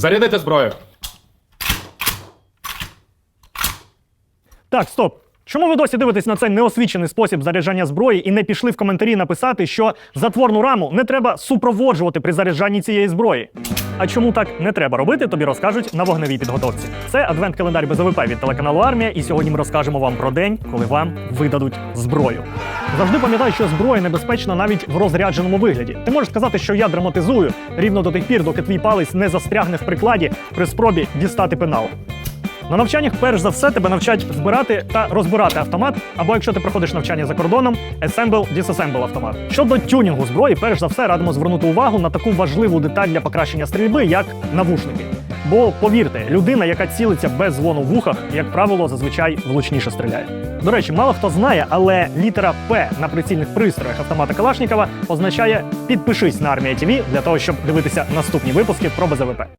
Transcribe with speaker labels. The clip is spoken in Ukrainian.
Speaker 1: Зарядити зброю.
Speaker 2: Так, стоп. Чому ви досі дивитесь на цей неосвічений спосіб заряджання зброї і не пішли в коментарі написати, що затворну раму не треба супроводжувати при заряджанні цієї зброї? А чому так не треба робити, тобі розкажуть на вогневій підготовці. Це адвент-календар без ОВП від телеканалу Армія, і сьогодні ми розкажемо вам про день, коли вам видадуть зброю. Завжди пам'ятай, що зброя небезпечна навіть в розрядженому вигляді. Ти можеш сказати, що я драматизую рівно до тих пір, доки твій палець не застрягне в прикладі при спробі дістати пенал. На навчаннях перш за все тебе навчать збирати та розбирати автомат, або якщо ти проходиш навчання за кордоном, Assemble, Disassemble автомат. Щодо тюнінгу зброї, перш за все радимо звернути увагу на таку важливу деталь для покращення стрільби, як навушники. Бо повірте, людина, яка цілиться без дзвону в вухах, як правило, зазвичай влучніше стріляє. До речі, мало хто знає, але літера П на прицільних пристроях автомата Калашнікова означає підпишись на армія ТВ для того, щоб дивитися наступні випуски про БЗВП.